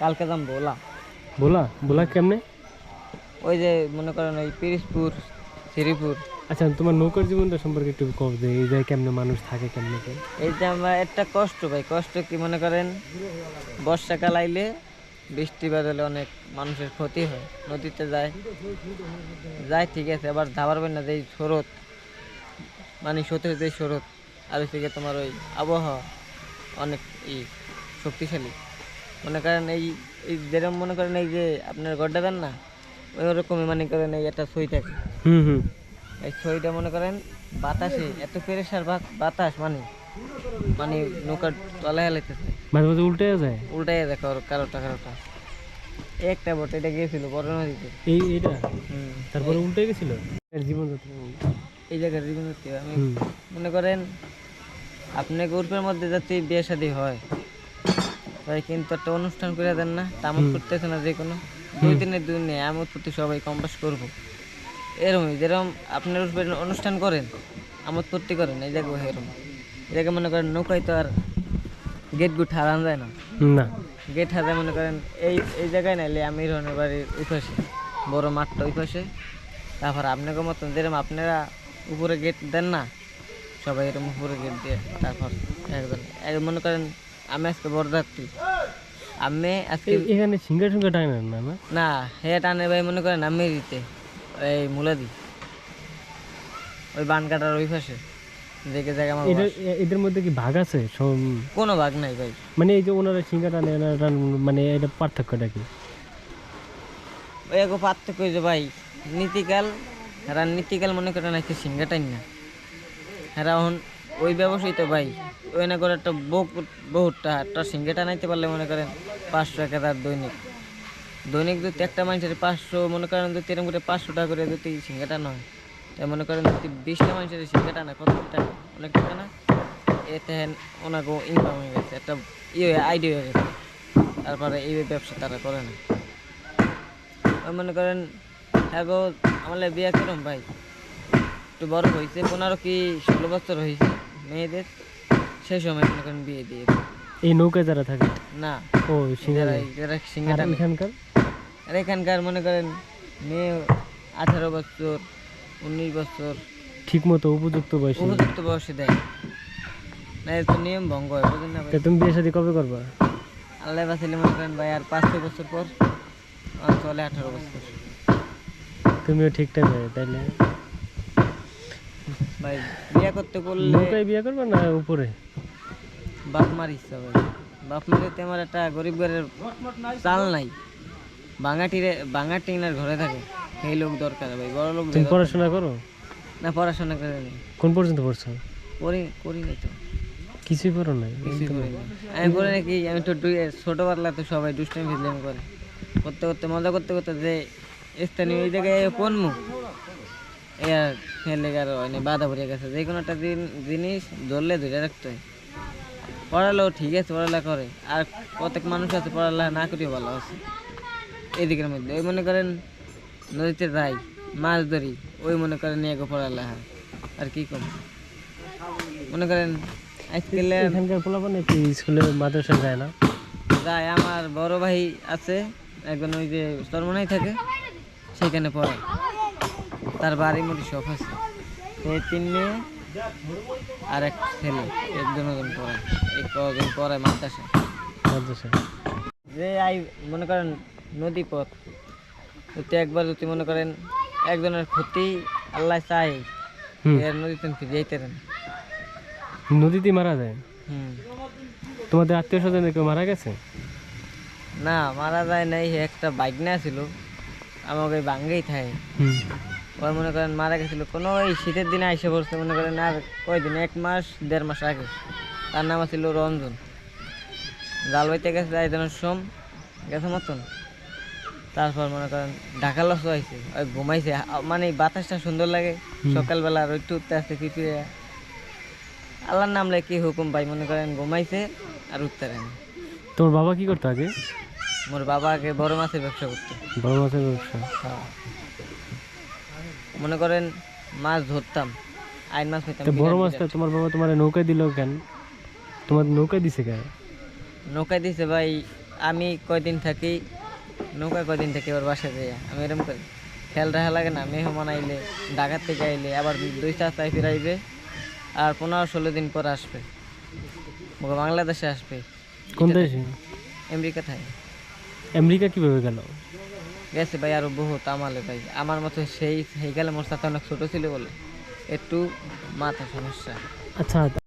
কালকে যাম বলা বলা বলা কেমনে? ওই যে মনে করেন ওই পিরিসপুর শ্রীপুর। আচ্ছা তোমার নৌকার জীবনটা সম্পর্কে একটু কব যে এই জায়গায় কেমনে মানুষ থাকে কেমনে কি এই যে আমার একটা কষ্ট ভাই কষ্ট কি মনে করেন? বর্ষাকাল আইলে বৃষ্টি বাদলে অনেক মানুষের ক্ষতি হয় নদীতে যায়। যায় ঠিক আছে আবার ধাবার না যে শরৎ মানে স্রোতের যে শরৎ আর হচ্ছে গিয়ে তোমার ওই আবহাওয়া অনেক ই শক্তিশালী। মনে করেন এই এই যেরকম মনে করেন এই যে আপনার গড্ডা দেন না ওই রকমই মনে করেন এই একটা সই থাকে। হুম হুম। এই ছইটা মনে করেন বাতাসে এত প্রেশার বাতাস মানে মানে নৌকার তলায় হেলাইতেছে। মাঝে মাঝে উল্টে যায়? দেখো ওর কারোটা কারোটা একটা বট এটা গিয়েছিল বড় নদীতে। এই হুম। তারপরে উল্টে গেছিল? এর জীবনযাত্রা এই জায়গার জীবন হচ্ছে আমি মনে করেন আপনাকে গ্রুপের মধ্যে যাতে বিয়ে শাদী হয় তাই কিন্তু একটা অনুষ্ঠান করে দেন না তামত করতেছে না যে কোনো দুই দিনের দুই দিনে আমোদ প্রতি সবাই কম্পাস করব। এরকমই যেরকম আপনার অনুষ্ঠান করেন আমোদ প্রতি করেন এই জায়গায় এরকম। এই জায়গায় মনে করেন নৌকায় তো আর গেট গুট হারান যায় না। না। গেট হাতে মনে করেন এই এই জায়গায় নাইলে আমি রনের বাড়ির ওই পাশে বড় মাঠটা ওই পাশে। তারপর আপনাকে মতন যেরকম আপনারা উপরে গেট দেন না সবাই এরকম উপরে গেট দিয়ে তারপর একজন এক মনে করেন আমি আজকে বরযাত্রী। আমি আজকে এখানে সিঙ্গা সিঙ্গা টাইম না না? না হে টানে ভাই মনে করেন আমি দিতে এই মুলাদি ওই বান কাটার ওই পাশে দেখে জায়গা আমার এদের মধ্যে কি ভাগ আছে? কোনো ভাগ নাই ভাই। মানে এই যে ওনারা সিঙ্গা টানে এনারা মানে এটা পার্থক্যটা কি? ওই এক পার্থক্য হয়েছে ভাই নীতিকাল এরা নীতিকাল মনে করে নাকি সিঙ্গাটাই না। এরা এখন ওই ব্যবসায়ী তো ভাই। ওই না করে একটা বহুত টাকা একটা সিঙ্গাটা নাইতে পারলে মনে করেন পাঁচশো এক হাজার দৈনিক। দৈনিক যদি একটা মানুষের পাঁচশো, মনে করেন যদি এরকম করে পাঁচশো টাকা করে যদি সিঙ্গাটা নয় তাই মনে করেন যদি বিশটা মানুষের সিঙ্গাটা না কত টাকা? অনেক টাকা না? এতে ওনাকে ইনকাম হয়ে গেছে, একটা ইয়ে আইডিয়া হয়ে গেছে। তারপরে এই ব্যবসা তারা করে না। মনে করেন এগো আমাদের বিয়ে করুন ভাই। একটু বড় হয়েছে, পনেরো কি ষোলো বছর হয়েছে। মেয়েদের সেই সময় মনে করেন বিয়ে দিয়ে এই নৌকায় যারা থাকে? না ও সিঙ্গা যারা এখানকার? আর এখানকার মনে করেন মেয়ে আঠারো বছর উনিশ বছর ঠিক মতো উপযুক্ত বয়সে? উপযুক্ত বয়সে দেয়। না এর তো নিয়ম ভঙ্গ হয় বুঝলেন না তা তুমি বিয়ে শাদী কবে করবা? আল্লাহ বাঁচাইলে মনে করেন ভাই আর পাঁচ ছয় বছর পর চলে আঠারো বছর। তুমিও ঠিক টাইমে তাইলে? ভাই বিয়ে করতে করলে নৌকায় বিয়ে করবা না উপরে? বাপ মার ইচ্ছা ভাই। বাপ মারিতে আমার একটা গরিব ঘরের চাল নাই। বাঙাটিরে বাঙা টিংনার ঘরে থাকে। সেই লোক দরকার ভাই বড় লোক তুমি পড়াশোনা করো? না পড়াশোনা করে নি কোন পর্যন্ত পড়ছো? করি করি নাই তো। কিছুই করো নাই? কিছুই করি নাই। আমি করে নাকি আমি তো ছোটবেলা তো সবাই দুষ্টামি ফিজলামি করে। করতে করতে মজা করতে করতে যে স্থানীয় এই জায়গায় পড়মু এই আর মানে বাধা পড়ে গেছে। যে কোনো একটা জিনিস ধরলে ধরে রাখতে হয়। পড়ালেও ঠিক আছে পড়ালেখা করে। আর প্রত্যেক মানুষ আছে পড়ালেখা না করেও ভালো আছে। এদিকের মধ্যে ওই মনে করেন নদীতে যাই মাছ ধরি ওই মনে করেন নিয়ে পড়ালেখা। আর কি কম মনে করেন আজকাল এখানকার পোলাপানে কি স্কুলে মাদ্রাসায় যায় না? যায় আমার বড় ভাই আছে একজন ওই যে চরমনাই থাকে সেখানে পড়ে। তার বাড়ির মধ্যে শখ আছে। এই তিন মেয়ে আর এক ছেলে একজন ওজন পড়ে এক কজন পড়ে মাদ্রাসা। মাদ্রাসায় যে আই মনে করেন নদী পথ যদি একবার যদি মনে করেন একজনের ক্ষতি আল্লাহ চাই এর নদীতে যাইতে দেন। নদীতে মারা যায়? হুম। তোমাদের আত্মীয় স্বজন কেউ মারা গেছে? না মারা যায় নাই একটা বাইক না ছিল আমাকে বাঙ্গেই থাকে। ওর মনে করেন মারা গেছিল কোনো ওই শীতের দিনে আইসে পড়ছে মনে করেন আর কয়দিন এক মাস দেড় মাস আগে। তার নাম ছিল রঞ্জন। জাল বাইতে গেছে একজনের সোম গেছে মতন। তারপর মনে করেন ঢাকা লস হয়েছে ওই ঘুমাইছে মানে বাতাসটা সুন্দর লাগে। সকালবেলা আর একটু উঠতে আসতে পিছিয়ে আল্লাহর নাম লে কি হুকুম ভাই মনে করেন ঘুমাইছে আর উঠতে না। তোমার বাবা কি করতো আগে? মোর বাবা আগে বড় মাছের ব্যবসা করতো। বড় মাছের ব্যবসা? হ্যাঁ। মনে করেন মাছ ধরতাম আইন মাছ পেতাম তো বড় মাছটা তোমার বাবা তোমার নৌকায় দিল কেন? তোমার নৌকায় দিছে কেন নৌকায় দিছে ভাই আমি কয়দিন থাকি নৌকা কয়দিন থাকি ওর বাসায় যাই আমি এরকম করি খেয়াল রাখা লাগে না মেহমান আইলে ঢাকার থেকে আইলে আবার দুই চাচায় ফিরাইবে আর পনেরো ষোলো দিন পর আসবে। বাংলাদেশে আসবে। কোন দেশে? আমেরিকা থাকে আমেরিকা কীভাবে গেল? গেছে ভাই আরও বহুত আমালে ভাই। আমার মতো সেই সেই গেলে মোর সাথে অনেক ছোট ছিল বলে। একটু মাথা সমস্যা। আচ্ছা।